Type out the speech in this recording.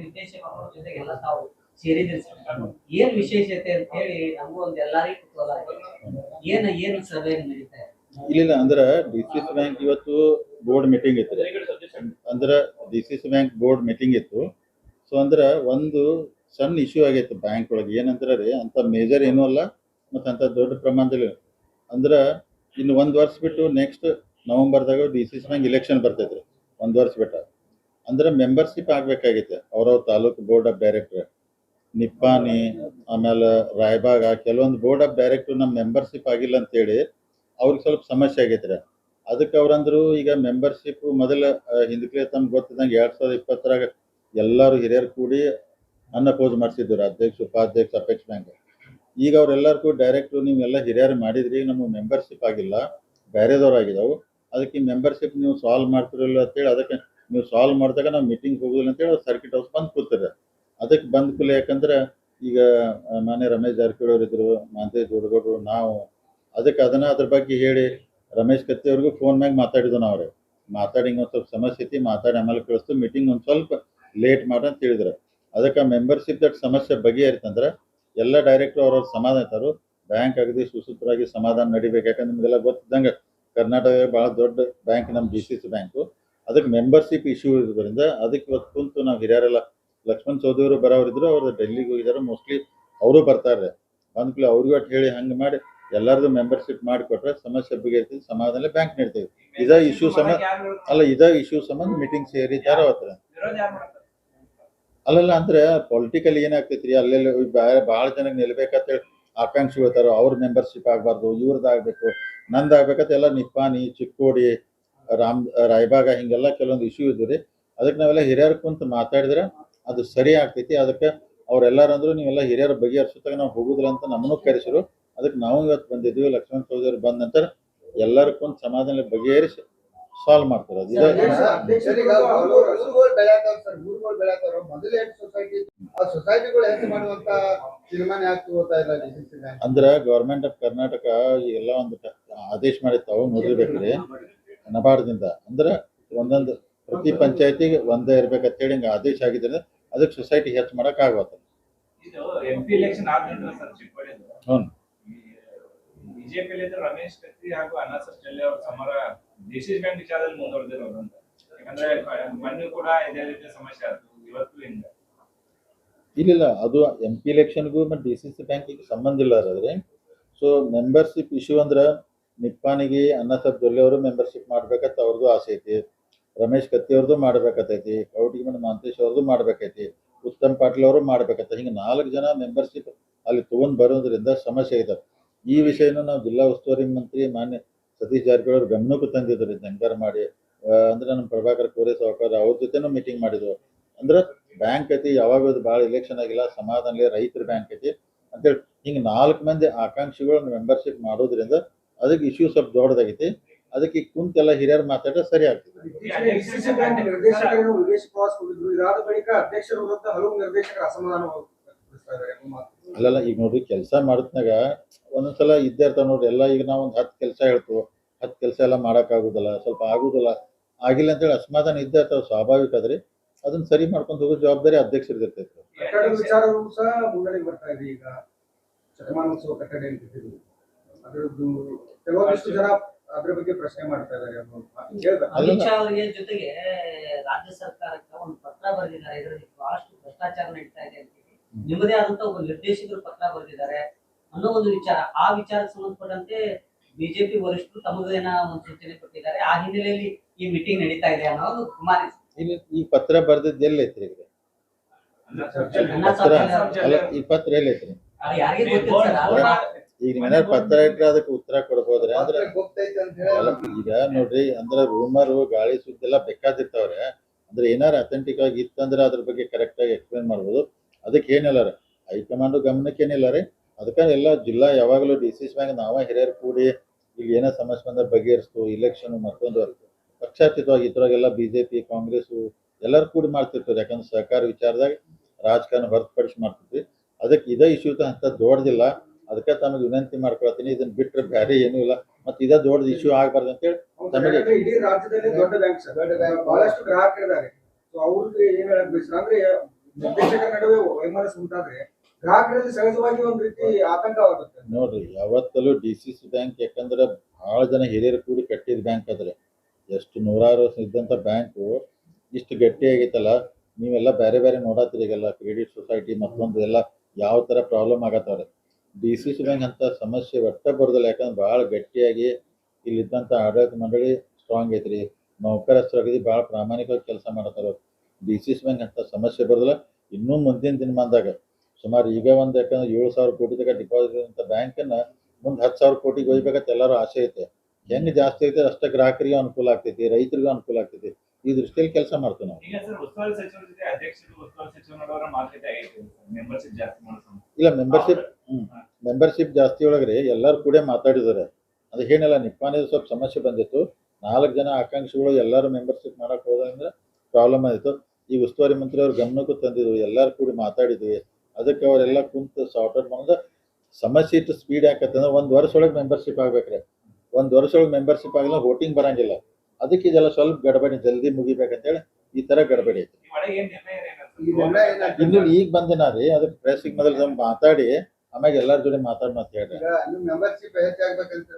ನಿರ್ದೇಶಕರ ಜೊತೆಗೆ ಎಲ್ಲ ತಾವು ಸೇರಿದ್ರಿ ಸರ್ ಏನ್ ವಿಶೇಷತೆ ಅಂತ ಹೇಳಿ ನಮಗೂ ಒಂದ್ ಎಲ್ಲಾರಿಗೂ ಕುತೂಹಲ. ಏನ್ ಏನ್ ಸಭೆ ನಡೀತಾ ಇದೆ? ಇಲ್ಲ ಅಂದ್ರ ಡಿ ಸಿ ಸಿ ಬ್ಯಾಂಕ್ ಇವತ್ತು ಬೋರ್ಡ್ ಮೀಟಿಂಗ್ ಇತ್ತು ಅಂದ್ರ D C C bank board meeting ಇತ್ತು. ಸೊ ಅಂದ್ರ ಒಂದು ಸಣ್ಣ ಇಶ್ಯೂ ಆಗೈತೆ ಬ್ಯಾಂಕ್ ಒಳಗೆ. ಏನಂದ್ರೆ ರೀ, ಅಂತ ಮೇಜರ್ ಏನೂ ಅಲ್ಲ, ಮತ್ತೆ ಅಂತ ದೊಡ್ಡ ಪ್ರಮಾಣದಲ್ಲಿ ಅಂದ್ರೆ ಇನ್ನು ಒಂದು ವರ್ಷ ಬಿಟ್ಟು next ನವೆಂಬರ್ದಾಗ D C C bank election ಬರ್ತೈತ್ರಿ. ಒಂದು ವರ್ಷ ಬಿಟ್ಟ. ಅಂದ್ರೆ ಮೆಂಬರ್ಶಿಪ್ ಆಗ್ಬೇಕಾಗೈತೆ ಅವ್ರವ್ರ taluk board of director Nippani ಆಮೇಲೆ ರಾಯಬಾಗ, ಕೆಲವೊಂದು ಬೋರ್ಡ್ ಆಫ್ ಡೈರೆಕ್ಟರ್ ನಮ್ಮ ಮೆಂಬರ್ಶಿಪ್ ಆಗಿಲ್ಲ ಅಂತೇಳಿ ಅವ್ರಿಗೆ ಸ್ವಲ್ಪ ಸಮಸ್ಯೆ ಆಗೈತ್ರಿ ಅದಕ್ಕೆ ಅವ್ರಂದ್ರು ಈಗ ಮೆಂಬರ್ಶಿಪ್ ಮೊದಲ ಹಿಂದಕ್ಕೆ ತಮ್ಗೆ ಗೊತ್ತಿದ್ದಂಗೆ ಎರಡ್ ಸಾವಿರದ ಇಪ್ಪತ್ತರಾಗ ಎಲ್ಲರೂ ಹಿರಿಯರು ಕೂಡಿ ಅನ್ನಪೋಸ್ ಮಾಡಿಸಿದ್ರು ಅಧ್ಯಕ್ಷ, ಉಪಾಧ್ಯಕ್ಷ, ಅಪೇಕ್ಷ ಬ್ಯಾಂಕ್ ಈಗ ಅವ್ರೆಲ್ಲರೂ ಕೂಡ ಡೈರೆಕ್ಟ್ ನೀವೆಲ್ಲ ಹಿರಿಯರು ಮಾಡಿದ್ರಿ ನಮ್ಮ ಮೆಂಬರ್ಶಿಪ್ ಆಗಿಲ್ಲ, ಬೇರೆದವ್ರು ಆಗಿದಾವು. ಅದಕ್ಕೆ ಮೆಂಬರ್ಶಿಪ್ ನೀವು ಸಾಲ್ವ್ ಮಾಡ್ತಿರಲ್ಲ ಅಂತೇಳಿ ಅದಕ್ಕೆ ನೀವು ಸಾಲ್ವ್ ಮಾಡಿದಾಗ ನಾವು ಮೀಟಿಂಗ್ ಹೋಗುದಿಲ್ಲ ಅಂತೇಳಿ ಸರ್ಕಿಟ್ ಹೌಸ್ ಬಂದು ಕೂತಾರೆ. ಅದಕ್ಕೆ ಬಂದ ಕೂಲಿ ಯಾಕಂದ್ರೆ ಈಗ ಮಾನ್ಯ ರಮೇಶ್ ಜಾರಕಿಹೊಳಿ ಅವರು ಇದ್ರು ದೊಡ್ಡಗೌಡರು ನಾವು ಅದಕ್ಕೆ ಅದನ್ನ ಅದ್ರ ಬಗ್ಗೆ ಹೇಳಿ ರಮೇಶ್ ಕತ್ತಿ ಅವ್ರಿಗೂ ಫೋನ್ ಮ್ಯಾಗ ಮಾತಾಡಿದ್ವು ನಾವ್ರಿ ಮಾತಾಡಿ ಒಂದು ಸ್ವಲ್ಪ ಸಮಸ್ಯೆ ಐತಿ, ಮಾತಾಡಿ ಆಮೇಲೆ ಕಳಿಸ್ತು ಮೀಟಿಂಗ್ ಒಂದು ಸ್ವಲ್ಪ ಲೇಟ್ ಮಾಡಿ ಅಂತ ಹೇಳಿದ್ರೆ. ಅದಕ್ಕೆ ಮೆಂಬರ್ಶಿಪ್ ದಟ್ ಸಮಸ್ಯೆ ಬಗೆಹರಿತಂದ್ರೆ ಎಲ್ಲ ಡೈರೆಕ್ಟರ್ ಅವ್ರವ್ರ ಸಮಾಧಾನ ಇರ್ತಾರೆ. ಬ್ಯಾಂಕ್ ಅಗದಿ ಸುಸೂತ್ರವಾಗಿ ಸಮಾಧಾನ ನಡಿಬೇಕು. ಯಾಕಂದ್ರೆ ನಿಮಗೆಲ್ಲ ಗೊತ್ತಿದ್ದಂಗೆ ಕರ್ನಾಟಕ ಬಹಳ ದೊಡ್ಡ ಬ್ಯಾಂಕ್ ನಮ್ಮ ಡಿ ಸಿ ಸಿ ಬ್ಯಾಂಕು ಅದಕ್ಕೆ ಮೆಂಬರ್ಶಿಪ್ ಇಶ್ಯೂ ಇರೋದ್ರಿಂದ ಅದಕ್ಕೆ ಇವತ್ತು ಕುಂತು ನಾವು ಹಿರಿಯರೆಲ್ಲ ಲಕ್ಷ್ಮಣ್ ಚೌಧರಿ ಬರೋರಿದ್ರು ಅವ್ರು ಡೆಲ್ಲಿಗೆ ಹೋಗಿದ್ದಾರೆ ಮೋಸ್ಟ್ಲಿ ಅವರು ಬರ್ತಾರೆ. ಬಂದ್ಕೂಲೆ ಅವ್ರಿಗೂ ಅಟ್ ಹೇಳಿ ಹಂಗೆ ಮಾಡಿ ಎಲ್ಲರದು ಮೆಂಬರ್ಶಿಪ್ ಮಾಡಿಕೊಟ್ರೆ ಸಮಸ್ಯೆ ಬಗೆಹರಿಸಿ ಸಮಾಧಾನ ಬ್ಯಾಂಕ್ ನೀಡ್ತೇವೆ ಇದ ಇಶ್ಯೂ ಸಂಬಂಧ ಅಲ್ಲ ಇದ ಇಶ್ಯೂ ಸಂಬಂಧ ಮೀಟಿಂಗ್ ಸೇರಿದ್ದಾರೆ ಅವತ್ರ ಅಲ್ಲಲ್ಲ ಅಂದ್ರೆ ಪೊಲಿಟಿಕಲ್ ಏನಾಗ್ತೈತ್ರಿ? ಅಲ್ಲೆಲ್ಲ ಬೇರೆ ಭಾಳ ಜನಕ್ಕೆ ನಿಲ್ಬೇಕಂತೇಳಿ ಆಕಾಂಕ್ಷಿ ಹೇಳ್ತಾರೋ ಅವ್ರ ಮೆಂಬರ್ಶಿಪ್ ಆಗಬಾರ್ದು ಇವ್ರದ್ದಾಗಬೇಕು ನಂದಾಗ್ಬೇಕಂತ ಎಲ್ಲ ನಿಪ್ಪಾನಿ ಚಿಕ್ಕೋಡಿ ರಾಮ್ ರಾಯಬಾಗ ಹಿಂಗೆಲ್ಲ ಕೆಲವೊಂದು ಇಶ್ಯೂ ಇದ್ವು ರೀ. ಅದಕ್ಕೆ ನಾವೆಲ್ಲ ಹಿರಿಯರು ಕುಂತ ಮಾತಾಡಿದ್ರೆ ಅದು ಸರಿ ಆಗ್ತೈತಿ. ಅದಕ್ಕೆ ಅವ್ರೆಲ್ಲರೂ ಅಂದ್ರು ನೀವೆಲ್ಲ ಹಿರಿಯರ ಬಗೆಹರಿಸುತ್ತಾಗ ನಾವು ಹೋಗುದಿಲ್ಲ ಅಂತ ನಮ್ಮನ್ನು ಕರೆಸಿರು. ಅದಕ್ಕೆ ನಾವು ಇವತ್ತು ಬಂದಿದ್ವಿ ಲಕ್ಷ್ಮಣ ಚೌಧರಿ ಬಂದ ನಂತರ ಎಲ್ಲರೂ ಕುಂತ ಸಮಾಧಾನ ಬಗೆಹರಿಸಿ ಸಾಲ್ವ್ ಮಾಡ್ತಾರೆ. ಅಂದ್ರ ಗೌರ್ಮೆಂಟ್ ಆಫ್ ಕರ್ನಾಟಕ ಎಲ್ಲ ಒಂದು ಆದೇಶ ಆದೇಶ ಮಾಡಿರ್ತಾವ ನೋಡಿರ್ಬೇಕ್ರಿ. ನಬಾರ್ಡ್ದಿಂದ ಅಂದ್ರ ಒಂದೊಂದು ಪ್ರತಿ ಪಂಚಾಯತಿಗೆ ಒಂದೇ ಇರ್ಬೇಕಂತೇಳಿ ಹೇಳಿ ಆದೇಶ ಆಗಿದ್ರೆ ಅದಕ್ಕೆ ಸೊಸೈಟಿ ಹೆಚ್ಚು ಮಾಡಕ್ ಆಗತ್ತ ಹ್ಞೂ. ಬಿಜೆಪಿ ರಮೇಶ್ ಕತ್ತಿ ಹಾಗೂ ಅನಾಸರ್ ಜಲ್ಲೆ ಅವ್ರ ಸಮರ ಡಿಸಿಸ್ ಬ್ಯಾಂಕ್ ವಿಚಾರದಲ್ಲಿ ಮುಂದುವರೆದಿರೋರು ಅಂತ. ಯಾಕಂದ್ರೆ ಮೊನ್ನೆ ಕೂಡ ಇದೇ ರೀತಿ ಸಮಸ್ಯೆ ಆಯ್ತು ಇವತ್ತು ಹಿಂಗ. ಇಲ್ಲಿಲ್ಲ ಅದು ಎಂ ಪಿ ಎಲೆಕ್ಷನ್ಗೂ ಮತ್ತು ಡಿ ಸಿ ಸಿ ಬ್ಯಾಂಕಿಗೆ ಸಂಬಂಧ ಇಲ್ಲ ಅದ್ರಿ ಸೊ ಮೆಂಬರ್ಶಿಪ್ ಇಶ್ಯೂ ಅಂದ್ರೆ ಅನ್ನಸಬ್ ಜೊಲ್ಲೆ ಅವರು ಮೆಂಬರ್ಶಿಪ್ ಮಾಡ್ಬೇಕಂತ ಅವ್ರದ್ದು ಆಸೆ ಐತಿ. ರಮೇಶ್ ಕತ್ತಿ ಅವ್ರದ್ದು ಮಾಡ್ಬೇಕತ್ತೈತಿ ಕೌಟಿಗೆ ಮತ್ತು ಮಾಂತೇಶ್ ಅವ್ರದ್ದು ಮಾಡ್ಬೇಕೈತಿ ಉತ್ತಮ್ ಪಾಟೀಲ್ ಅವರು ಮಾಡ್ಬೇಕತ್ತ ಹಿಂಗೆ ನಾಲ್ಕು ಜನ ಮೆಂಬರ್ಶಿಪ್ ಅಲ್ಲಿ ತಗೊಂಡ್ ಬರೋದ್ರಿಂದ ಸಮಸ್ಯೆ ಇದೆ ಈ ವಿಷಯನ ನಾವು ಜಿಲ್ಲಾ ಉಸ್ತುವಾರಿ ಮಂತ್ರಿ ಮಾನ್ಯ ಸತೀಶ್ ಜಾರಕಿಹೊಳಿ ಅವ್ರ ಗಮನಕ್ಕೂ ಹೆಂಗಾರ ಮಾಡಿ. ಅಂದ್ರೆ ನಮ್ಮ ಪ್ರಭಾಕರ್ ಕೋರೆ ಸಾವುಕಾರ ಅವ್ರ ಜೊತೆನೂ ಮೀಟಿಂಗ್ ಮಾಡಿದ್ರು ಅಂದ್ರೆ ಬ್ಯಾಂಕ್ ಐತಿ, ಯಾವಾಗ ಅದು ಭಾಳ ಇಲೆಕ್ಷನ್ ಆಗಿಲ್ಲ. ಸಮಾಧಾನ ರೈತರ ಬ್ಯಾಂಕ್ ಐತಿ. ಅಂತೇಳಿ ಹಿಂಗೆ ನಾಲ್ಕು ಮಂದಿ ಆಕಾಂಕ್ಷಿಗಳನ್ನ ಮೆಂಬರ್ಶಿಪ್ ಮಾಡೋದ್ರಿಂದ ಅದಕ್ಕೆ ಇಶ್ಯೂ ಸ್ವಲ್ಪ ದೊಡ್ಡದಾಗೈತಿ. ಅದಕ್ಕೆ ಕುಂತೆಲ್ಲ ಹಿರಿಯರು ಮಾತಾಡ ಸರಿ ಆಗ್ತದೆ. ಅಲ್ಲಲ್ಲ ಈಗ ನೋಡ್ರಿ ಕೆಲಸ ಮಾಡಿದ್ನಾಗ ಒಂದೊಂದ್ಸಲ ಇದ್ದೇ ಇರ್ತಾವ ನೋಡ್ರಿ. ಎಲ್ಲ ಈಗ ನಾವು ಒಂದು ಹತ್ತು ಕೆಲಸ ಹೇಳ್ತು ಹತ್ತು ಕೆಲಸ ಎಲ್ಲ ಮಾಡೋಕ್ಕಾಗೋದಿಲ್ಲ ಸ್ವಲ್ಪ ಆಗೋದಿಲ್ಲ. ಆಗಿಲ್ಲ ಅಂತೇಳಿ ಅಸಮಾಧಾನ ಇದ್ದೇ ಇರ್ತಾವ ಸ್ವಾಭಾವಿಕ ಆದ್ರಿ ಅದನ್ನ ಸರಿ ಮಾಡ್ಕೊಂಡು ಹೋಗೋ ಜವಾಬ್ದಾರಿ ಅಧ್ಯಕ್ಷರದ್ದು ಅದರದ್ದು ಕೆಲವೊಂದಿಷ್ಟು ಜನ ಅದ್ರ ಬಗ್ಗೆ ಪ್ರಶ್ನೆ ಮಾಡ್ತಾ ಇದ್ದಾರೆ. ಅಮಿತ್ ಶಾ ಅವರಿಗೆ ಜೊತೆಗೆ ರಾಜ್ಯ ಸರ್ಕಾರಕ್ಕೆ ಒಂದು ಪತ್ರ ಬರೆದಿದ್ದಾರೆ ಇದರಲ್ಲಿ ಬಹಳಷ್ಟು ಭ್ರಷ್ಟಾಚಾರ ನಡೀತಾ ಇದೆ ಅಂತ ಹೇಳಿ ನಿಮ್ಮದೇ ಆದಂತ ಒಬ್ಬ ನಿರ್ದೇಶಕರು ಪತ್ರ ಬರೆದಿದ್ದಾರೆ ಅನ್ನೋ ಒಂದು ವಿಚಾರ ಆ ವಿಚಾರಕ್ಕೆ ಸಂಬಂಧಪಟ್ಟಂತೆ ಬಿಜೆಪಿ ವರಿಷ್ಠರು ತಮಗೇನ ಒಂದು ಸೂಚನೆ ಕೊಟ್ಟಿದ್ದಾರೆ ಆ ಹಿನ್ನೆಲೆಯಲ್ಲಿ ಈ ಮೀಟಿಂಗ್ ನಡೀತಾ ಇದೆ ಅನ್ನೋದು ಗುಮಾನಿ ಈ ಪತ್ರ ಬರ್ದಿದ್ದು ಎಲ್ಲೈತ್ರಿ ಈಗ ಪತ್ರ ಅಲ್ಲ ಈ ಪತ್ರ ಎಲ್ಲೈತ್ರಿ ಯಾರಿಗೆ ಗೊತ್ತಿಲ್ಲ ಈಗ ಏನಾರು ಪತ್ರ ಇಟ್ರೆ ಅದಕ್ಕೆ ಉತ್ತರ ಕೊಡ್ಬೋದ್ರಿ ಅಂದ್ರೆ ಈಗ ನೋಡ್ರಿ ಅಂದ್ರೆ ರೂಮರ್ ಗಾಳಿ ಸುದ್ದಿ ಎಲ್ಲ ಬೇಕಾದಿರ್ತಾವ್ರೆ. ಅಂದ್ರೆ ಏನಾರು ಅಥೆಂಟಿಕ್ ಆಗಿ ಇತ್ತಂದ್ರೆ ಅದ್ರ ಬಗ್ಗೆ ಕರೆಕ್ಟ್ ಆಗಿ ಎಕ್ಸ್ಪ್ಲೇನ್ ಮಾಡ್ಬೋದು. ಅದಕ್ಕೆ ಏನಿಲ್ಲ ರೀ ಹೈಕಮಾಂಡ್ ಗಮನಕ್ಕೆ ಏನಿಲ್ಲ ರೀ. ಅದಕ್ಕೆ ಎಲ್ಲ ಜಿಲ್ಲಾ ಯಾವಾಗಲೂ ಡಿ ಸಿ ಸಿ ನಾವ ಹಿರಿಯರು ಕೂಡಿ ಇಲ್ಲಿ ಏನೋ ಸಮಸ್ಯೆ ಬಂದ್ರೆ ಬಗೆಹರಿಸ್ತು ಇಲೆಕ್ಷನ್ ಮತ್ತೊಂದು ಪಕ್ಷಾತೀತವಾಗಿ ಇದ್ರಾಗೆಲ್ಲ ಬಿಜೆಪಿ ಕಾಂಗ್ರೆಸ್ ಎಲ್ಲರೂ ಕೂಡಿ ಮಾಡ್ತಿರ್ತಾರೆ. ಯಾಕಂದ್ರೆ ಸಹಕಾರ ವಿಚಾರದಾಗ ರಾಜಕಾರಣ ಹೊರತುಪಡಿಸಿ ಮಾಡ್ತಿದ್ವಿ. ಅದಕ್ಕೆ ಇದೇ ಇಶ್ಯೂ ಅಂತ ದೊಡ್ಡದಿಲ್ಲ. ಅದಕ್ಕೆ ತಮಗೆ ವಿನಂತಿ ಮಾಡ್ಕೊಳತೀನಿ ಇದನ್ನ ಬಿಟ್ರೆ ಬೇರೆ ಏನೂ ಇಲ್ಲ. ಮತ್ತೆ ಇದೇ ದೊಡ್ಡ ಇಶ್ಯೂ ಆಗಬಾರ್ದು ಅಂತೇಳಿ ತಮಗೆ- ಇಡೀ ರಾಜ್ಯದಲ್ಲಿ ದೊಡ್ಡ ಬ್ಯಾಂಕ್ ಸರ್ ಬಹಳಷ್ಟು ಗ್ರಾಹಕರಿದ್ದಾರೆ ಸೊ ಅವ್ರಿಗೆ ಏನ್ ಹೇಳಕ್ ಬಯಸ್ತಾರೆ ಅಂದ್ರೆ ನಿರ್ದೇಶಕರ ನಡುವೆ ವೈಮನಸ್ಸು ಉಂಟಾದ್ರೆ ಗ್ರಾಹಕರಲ್ಲಿ ಸಹಜವಾಗಿ ಒಂದ್ ರೀತಿ ಆತಂಕವಾಗುತ್ತೆ ನೋಡ್ರಿ ಯಾವತ್ತಲೂ ಡಿ ಸಿ ಸಿ ಬ್ಯಾಂಕ್ ಯಾಕಂದ್ರೆ ಬಹಳ ಜನ ಹಿರಿಯರು ಕೂಡಿ ಕಟ್ಟಿದ ಬ್ಯಾಂಕ್ ಅದ್ರೆ ಎಷ್ಟು ನೂರಾರು ವರ್ಷ ಇದ್ದಂತ ಬ್ಯಾಂಕು ಇಷ್ಟು ಗಟ್ಟಿ ಆಗೈತಲ್ಲ ನೀವೆಲ್ಲ ಬೇರೆ ಬೇರೆ ನೋಡತ್ತೀರಿ ಈಗೆಲ್ಲ ಕ್ರೆಡಿಟ್ ಸೊಸೈಟಿ ಮತ್ತೊಂದು ಎಲ್ಲ ಯಾವ ಥರ ಪ್ರಾಬ್ಲಮ್ ಆಗತ್ತವ್ರೆ. ಡಿ ಸಿ ಸಿ ಬ್ಯಾಂಕ್ ಅಂತ ಸಮಸ್ಯೆ ಒಟ್ಟ ಬರೋದಿಲ್ಲ ಯಾಕಂದ್ರೆ ಭಾಳ ಗಟ್ಟಿಯಾಗಿ ಇಲ್ಲಿದ್ದಂಥ ಆಡಳಿತ ಮಂಡಳಿ ಸ್ಟ್ರಾಂಗ್ ಐತ್ರಿ. ನೌಕರಸ್ಥರಾಗಿ ಭಾಳ ಪ್ರಾಮಾಣಿಕವಾಗಿ ಕೆಲಸ ಮಾಡತ್ತಾರ ಡಿ ಸಿ ಸಿ ಬ್ಯಾಂಕ್ ಅಂತ ಸಮಸ್ಯೆ ಬರೋದಿಲ್ಲ. ಇನ್ನೂ ಮುಂದಿನ ದಿನಮಾನದಾಗ ಸುಮಾರು ಈಗ ಒಂದು ಯಾಕಂದ್ರೆ ಏಳು ಸಾವಿರ ಕೋಟಿ ತಗ ಡಿಪಾಸಿಟ್ ಅಂತ ಬ್ಯಾಂಕನ್ನ ಮುಂದೆ ಹತ್ತು ಸಾವಿರ ಕೋಟಿಗೆ ಒಯ್ಬೇಕಂತ ಎಲ್ಲರೂ ಆಸೆ ಐತೆ. ಹೆಂಗೆ ಜಾಸ್ತಿ ಐತೆ ಅಷ್ಟೇ ಗ್ರಾಹಕರಿಗೆ ಅನುಕೂಲ ಆಗ್ತೈತಿ ರೈತರಿಗೂ ಅನುಕೂಲ ಆಗ್ತೈತಿ. ಈ ದೃಷ್ಟಿಯಲ್ಲಿ ಕೆಲಸ ಮಾಡ್ತೀವಿ ನಾವು. ಇಲ್ಲ ಮೆಂಬರ್ಶಿಪ್ ಮೆಂಬರ್ಶಿಪ್ ಜಾಸ್ತಿ ಒಳಗ್ರಿ ಎಲ್ಲರೂ ಕೂಡ ಮಾತಾಡಿದ್ದಾರೆ. ಅದು ಏನಿಲ್ಲ ನಿಪ್ಪಾನೇ ಸ್ವಲ್ಪ ಸಮಸ್ಯೆ ಬಂದಿತ್ತು. ನಾಲ್ಕು ಜನ ಆಕಾಂಕ್ಷಿಗಳು ಎಲ್ಲರೂ ಮೆಂಬರ್ಶಿಪ್ ಮಾಡಕ್ ಹೋದ್ರಿಂದ ಪ್ರಾಬ್ಲಮ್ ಆಯಿತು. ಈ ಉಸ್ತುವಾರಿ ಮಂತ್ರಿ ಅವ್ರ ಗಮನಕ್ಕೂ ತಂದಿದ್ವಿ ಎಲ್ಲರೂ ಕೂಡಿ ಮಾತಾಡಿದ್ವಿ. ಅದಕ್ಕೆ ಅವರೆಲ್ಲ ಕುಂತು ಸಾರ್ಟ್ ಔಟ್ ಮಾಡಿದ್ರೆ ಸಮಸ್ಯೆ ಇಟ್ಟು ಸ್ಪೀಡ್ ಯಾಕತ್ತಂದ್ರೆ ಒಂದು ವರ್ಷ ಒಳಗೆ ಮೆಂಬರ್ಶಿಪ್ ಆಗ್ಬೇಕ್ರೆ. ಒಂದು ವರ್ಷ ಒಳಗೆ ಮೆಂಬರ್ಶಿಪ್ ಆಗಿಲ್ಲ ವೋಟಿಂಗ್ ಬರಂಗಿಲ್ಲ. ಅದಕ್ಕೆ ಇದೆಲ್ಲ ಸ್ವಲ್ಪ ಗಡಬಡಿ ಜಲ್ದಿ ಮುಗಿಬೇಕಂತೇಳಿ ಈ ಥರ ಗಡಬಡಿ ಐತಿ ಒಳಗೆ? ಇನ್ನು ಈಗ ಬಂದಿನ ರೀ ಅದಕ್ಕೆ ಪ್ರೆಸ್ಸಿಗೆ ಮೊದಲು ಮಾತಾಡಿ. ಆಮ್ಯಾಗ ಎಲ್ಲರ ಜೊತೆ ಮಾತಾಡ್ ನೀವು ಮೆಂಬರ್ಶಿಪ್ ಹೆಚ್ಚಾಗ್ಬೇಕಂತ